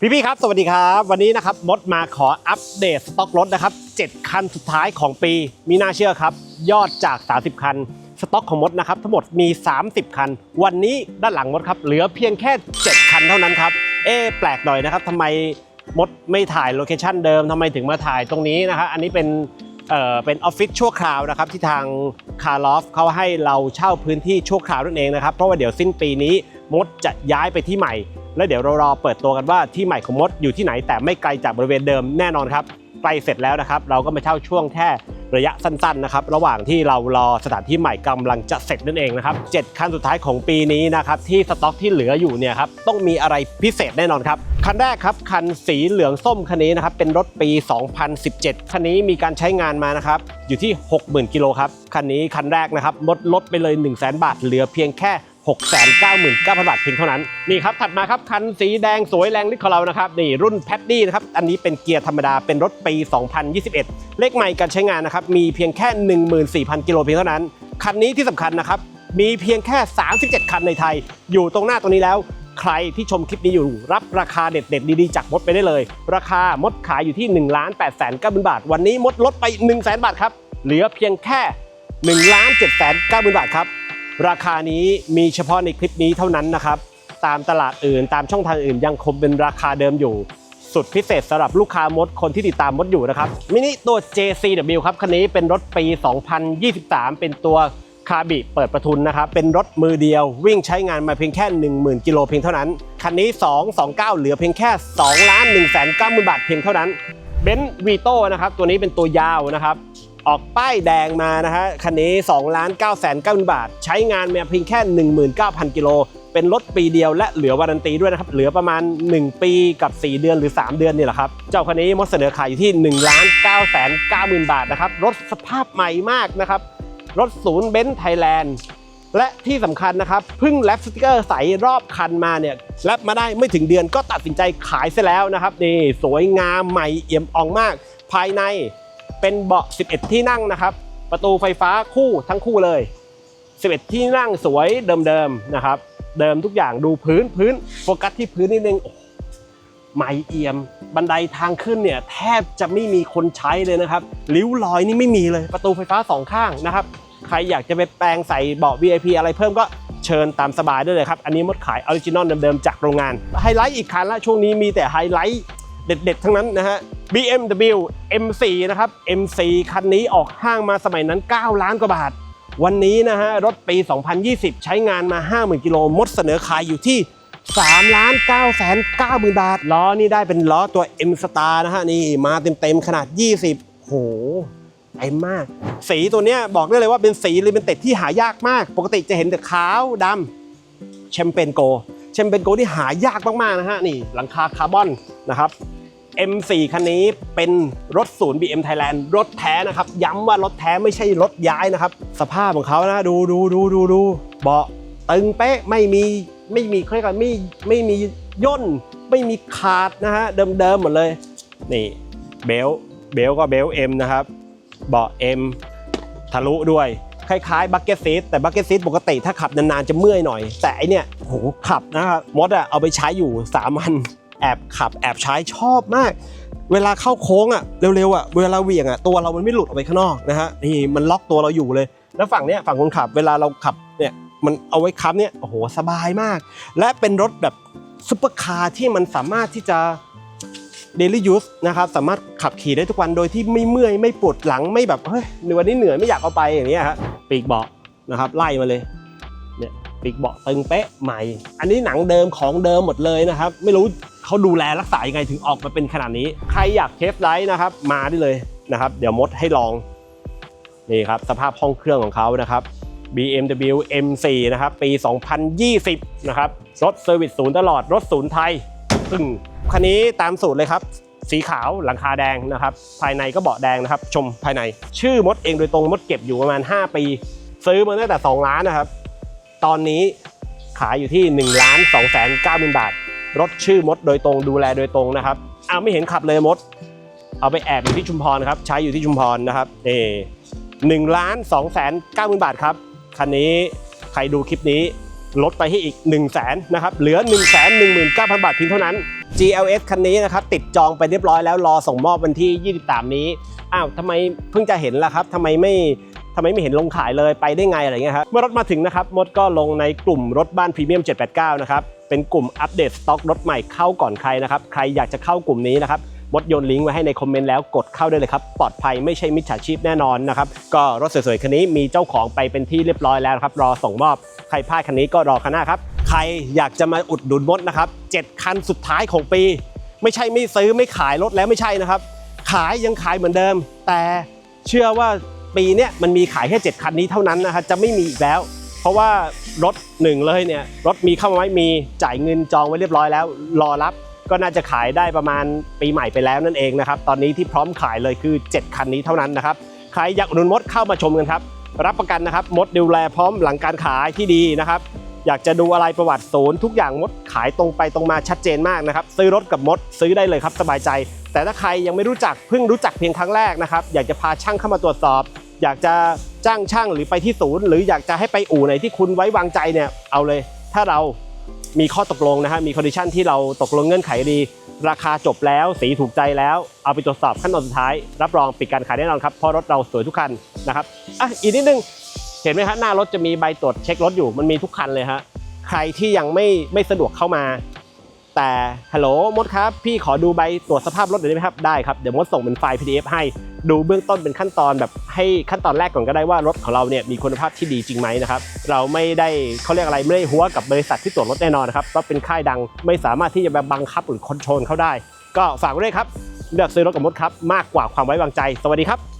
พี่พี่ๆครับ สวัสดีครับ วันนี้นะครับมดมาขออัปเดตสต็อกรถนะครับ 7 คันสุดท้ายของปี มีน่าเชื่อครับ ยอดจาก 30 คัน สต็อกของมดนะครับ ทั้งหมดมี 30 คัน วันนี้ด้านหลังมดครับ เหลือเพียงแค่ 7 คันเท่านั้นครับ เอ๊แปลกหน่อยนะครับทำไมมดไม่ถ่ายโลเคชันเดิมทำไมถึงมาถ่ายตรงนี้นะฮะอันนี้เป็นเอ่อเป็นออฟฟิศชั่วคราวนะครับที่ทางคาร์ลอฟเขาให้เราเช่าพื้นที่ชั่วคราวนั่นเองนะครับเพราะว่าเดี๋ยวสิ้นปีนี้มดจะย้ายไปที่ใหม่แล้วเดี๋ยวเรารอเปิดตัวกันว่าที่ใหม่ของมดอยู่ที่ไหนแต่ไม่ไกลจากบริเวณเดิมแน่นอนครับใกล้เสร็จแล้วนะครับ เราก็มาเช่าช่วงแค่ระยะสั้นๆนะครับระหว่างที่เรารอสถานที่ใหม่กำลังจะเสร็จนั่นเองนะครับเจ็ดคันสุดท้ายของปีนี้นะครับที่สต็อกที่เหลืออยู่เนี่ยครับต้องมีอะไรพิเศษแน่นอนครับคันแรกครับคันสีเหลืองส้มคันนี้นะครับเป็นรถปี 2017 คันนี้มีการใช้งานมานะครับอยู่ที่ 60,000 กิโลครับคันนี้คันแรกนะครับลดลดไปเลย 1 0 0 0 0แบาทเหลือเพียงแค่ 699,000 บาทเพียงเท่านั้น นี่ครับ ถัดมาครับ คันสีแดงสวยแรงฤทธิ์ของเรานะครับ นี่รุ่นแพดดี้นะครับ อันนี้เป็นเกียร์ธรรมดา เป็นรถปี 2021 เลขใหม่การใช้งานนะครับ มีเพียงแค่ 14,000 กิโลเพียงเท่านั้น คันนี้ที่สำคัญนะครับ มีเพียงแค่ 37 คันในไทย อยู่ตรงหน้าตรงนี้แล้ว ใครที่ชมคลิปนี้อยู่ รับราคาเด็ดๆดีๆจากมดไปได้เลย ราคามดขายอยู่ที่1 8 9 0 0 0 0บาท วันนี้มดลดไป1 0 0 0 0 0บาทครับ เหลือเพียงแค่1 7 9 0 0 0 0บาทครับ ราคานี้มีเฉพาะในคลิปนี้เท่านั้นนะครับ ตามตลาดอื่นตามช่องทางอื่นยังคงเป็นราคาเดิมอยู่ สุดพิเศษสำหรับลูกค้ามดคนที่ติดตามมดอยู่นะครับมินิตัว JCW ครับคันนี้เป็นรถปี 2023 เป็นตัวคาบิเปิดประทุนนะครับ เป็นรถมือเดียววิ่งใช้งานมาเพียงแค่ 10,000 กิโลเพียงเท่านั้น คันนี้ 229 เหลือเพียงแค่2ล้าน1 9 0 0 0 0 บาทเพียงเท่านั้นเบนซ์วีโต้นะครับ ตัวนี้เป็นตัวยาวนะครับ ออกป้ายแดงมานะฮะคันนี้2ล้าน9แสน9บาท ใช้งานมาเพียงแค่ 19,000 กิโล เป็นรถปีเดียวและเหลือวารันตีด้วยนะครับ เหลือประมาณ 1 ปีกับ 4 เดือนหรือ 3 เดือนนี่แหละครับ เจ้าคันนี้มดเสนอขายอยู่ที่1ล้าน9แสน9บาทนะครับ รถสภาพใหม่มากนะครับ รถศูนย์เบนซ์ไทยแลนด์และที่สำคัญนะครับเพิ่งแลปสติกเกอร์ใสรอบคันมาเนี่ยแลปมาได้ไม่ถึงเดือนก็ตัดสินใจขายซะแล้วนะครับนี่สวยงามใหม่เอี่ยมอ่องมาก ภายใน เป็นเบาะ 11 ที่นั่งนะครับ ประตูไฟฟ้าคู่ทั้งคู่เลย 11 ที่นั่งสวยเดิมๆนะครับ เดิมทุกอย่างดูพื้นพื้นโฟกัสที่พื้นนิดนึงโอ้โหม่เอี่ยม บันไดทางขึ้นเนี่ยแทบจะไม่มีคนใช้เลยนะครับริ้วรอยนี่ไม่มีเลยประตูไฟฟ้าสองข้างนะครับ ใครอยากจะไปแปลงใส่เบาะ VIP อะไรเพิ่มก็เชิญตามสบายได้เลยครับ อันนี้มดขายออริจินอลเดิมๆจากโรงงาน ไฮไลท์อีกคันละช่วงนี้มีแต่ไฮไลท์เด็ดๆ ทั้งนั้นนะฮะ BMW M4 นะครับ M4 คันนี้ออกห้างมาสมัยนั้น 9 ล้านกว่าบาท วันนี้นะฮะรถปี 2020 ใช้งานมา 50,000กิโลมดเสนอขายอยู่ที่3ล้าน9แสน9หมื่นบาท ล้อนี่ได้เป็นล้อตัว M Star นะฮะ นี่มาเต็มๆ ขนาด 20 โหเต็มมาก สีตัวเนี้ยบอกได้เลยว่าเป็นสีลิมิเต็ดที่หายากมาก ปกติจะเห็นแต่ขาวดำแชมเปญโกแชมเปญโกที่หายากมากๆนะฮะ นี่หลังคาคาร์บอนนะครับ M4 คันนี้เป็นรถศูนย์ BM Thailand รถแท้นะครับ ย้ำว่ารถแท้ไม่ใช่รถย้ายนะครับ สภาพของเขานะดูดูดูดูดูเบาะตึงเป๊ะไม่มีไม่มีเขาเรียกว่าไม่ไม่มีย่น ไม่มีขาดนะฮะเดิมๆหมดเลย นี่เบลเบลก็เบลต์ M นะครับ เบาะ M ทะลุด้วย คล้ายๆบักเก็ตซีทแต่บักเก็ตซีทปกติถ้าขับนานๆจะเมื่อยหน่อย แต่ไอเนี่ยโหขับนะครับมดอะเอาไปใช้อยู่3วัน แอบขับแอบใช้ชอบมาก เวลาเข้าโค้งอะเร็วๆอะเวลาเหวี่ยงอะตัวเรามันไม่หลุดออกไปข้างนอกนะฮะนี่มันล็อกตัวเราอยู่เลย แล้วฝั่งเนี้ยฝั่งคนขับเวลาเราขับเนี่ยมันเอาไว้ค้ำเนี่ยโอ้โหสบายมาก และเป็นรถแบบซุปเปอร์คาร์ที่มันสามารถที่จะ daily use นะครับสามารถขับขี่ได้ทุกวันโดยที่ไม่เมื่อยไม่ปวดหลังไม่แบบเฮ้ยวันนี้เหนื่อยไม่อยากเอาไปอย่างเงี้ยฮะปีกเบาะนะครับไล่มาเลยเนี่ยปีกเบาะตึงเป๊ะใหม่ อันนี้หนังเดิมของเดิมหมดเลยนะครับ ไม่รู้ เขาดูแลรักษายังไงถึงออกมาเป็นขนาดนี้ ใครอยากเทสไลท์นะครับ มาได้เลยนะครับ เดี๋ยวมดให้ลองนี่ครับสภาพห้องเครื่องของเขานะครับ BMW M4 นะครับ ปี 2020 นะครับ รถเซอร์วิสศูนย์ตลอด รถศูนย์ไทยซึ่งคันนี้ตามสูตรเลยครับ สีขาวหลังคาแดงนะครับ ภายในก็เบาะแดงนะครับ ชมภายใน ชื่อมดเองโดยตรงมดเก็บอยู่ประมาณ 5 ปี ซื้อมาตั้งแต่ 2 ล้านนะครับ ตอนนี้ขายอยู่ที่1ล้าน2แสน9หมื่นบาท รถชื่อมดโดยตรงดูแลโดยตรงนะครับอ้าวไม่เห็นขับเลยมด เอาไปแอบอยู่ที่ชุมพรครับใช้อยู่ที่ชุมพรนะครับนี่หนึ่งล้านสองแสนเก้าหมื่นบาทครับคันนี้ใครดูคลิปนี้ลดไปให้อีก1นึ่งแสนนะครับเหลือ1นึ่งแสนหนึ่งหมื่นเก้าพันบาทเพียงเท่านั้น GLS คันนี้นะครับติดจองไปเรียบร้อยแล้วรอส่งมอบวันที่ 23 นี้อ้าวทำไมเพิ่งจะเห็นล่ะครับทำไมไม่ ทำไมไม่เห็นลงขายเลยไปได้ไงอะไรเงี้ยครับเมื่อรถมาถึงนะครับมดก็ลงในกลุ่มรถบ้านพรีเมียม 789 นะครับเป็นกลุ่มอัปเดตสต็อกรถใหม่เข้าก่อนใครนะครับใครอยากจะเข้ากลุ่มนี้นะครับมดโยนลิงก์ไว้ให้ในคอมเมนต์แล้วกดเข้าได้เลยครับ ปลอดภัยไม่ใช่มิจฉาชีพแน่นอนนะครับ ก็รถสวยๆ คันนี้มีเจ้าของไปเป็นที่เรียบร้อยแล้วครับ รอส่งมอบ ใครพลาดคันนี้ก็รอคันหน้าครับ ใครอยากจะมาอุดหนุนมดนะครับ7คันสุดท้ายของปี ไม่ใช่ไม่ซื้อไม่ขายรถแล้วไม่ใช่นะครับ ขายยังขายเหมือนเดิม แต่เชื่อว่า ปีเนี้ยมันมีขายแค่ 7 คันนี้เท่านั้นนะครับจะไม่มีอีกแล้ว เพราะว่ารถหนึ่งเลยเนี่ยรถมีเข้ามาไหมมีจ่ายเงินจองไว้เรียบร้อยแล้ว รอรับก็น่าจะขายได้ประมาณปีใหม่ไปแล้วนั่นเองนะครับตอนนี้ที่พร้อมขายเลยคือ 7 คันนี้เท่านั้นนะครับใครอยากอุดหนุนมดเข้ามาชมกันครับรับประกันนะครับมดดูแลพร้อมหลังการขายที่ดีนะครับ อยากจะดูอะไรประวัติศูนย์ทุกอย่างมดขายตรงไปตรงมาชัดเจนมากนะครับ ซื้อรถกับมดซื้อได้เลยครับสบายใจ แต่ถ้าใครยังไม่รู้จักเพิ่งรู้จักเพียงครั้งแรกนะครับ อยากจะพาช่างเข้ามาตรวจสอบ อยากจะจ้างช่างหรือไปที่ศูนย์ หรืออยากจะให้ไปอู่ไหนที่คุณไว้วางใจเนี่ยเอาเลย ถ้าเรามีข้อตกลงนะฮะมีคอนดิชันที่เราตกลงเงื่อนไขดี ราคาจบแล้วสีถูกใจแล้ว เอาไปตรวจสอบขั้นตอนสุดท้าย รับรองปิดการขายแน่นอนครับเพราะรถเราสวยทุกคันนะครับอะอีกนิดนึง เห็นไหมฮะหน้ารถจะมีใบตรวจเช็ครถอยู่มันมีทุกคันเลยฮะใครที่ยังไม่ไม่สะดวกเข้ามา แต่ฮัลโหลมดครับพี่ขอดูใบตรวจสภาพรถหน่อยได้ไหมครับได้ครับเดี๋ยวมดส่งเป็นไฟล์ PDF ให้ดูเบื้องต้นเป็นขั้นตอนแบบให้ขั้นตอนแรกก่อนก็ได้ว่ารถของเราเนี่ยมีคุณภาพที่ดีจริงไหมนะครับเราไม่ได้เขาเรียกอะไรไม่ได้หัวกับบริษัทที่ตรวจรถแน่นอนนะครับเพราะเป็นค่ายดังไม่สามารถที่จะแบบบังคับหรือคอนโทรลเขาได้ ก็ฝากไว้ด้วยครับเลือกซื้อรถกับมดครับมากกว่าความไว้วางใจ สวัสดีครับ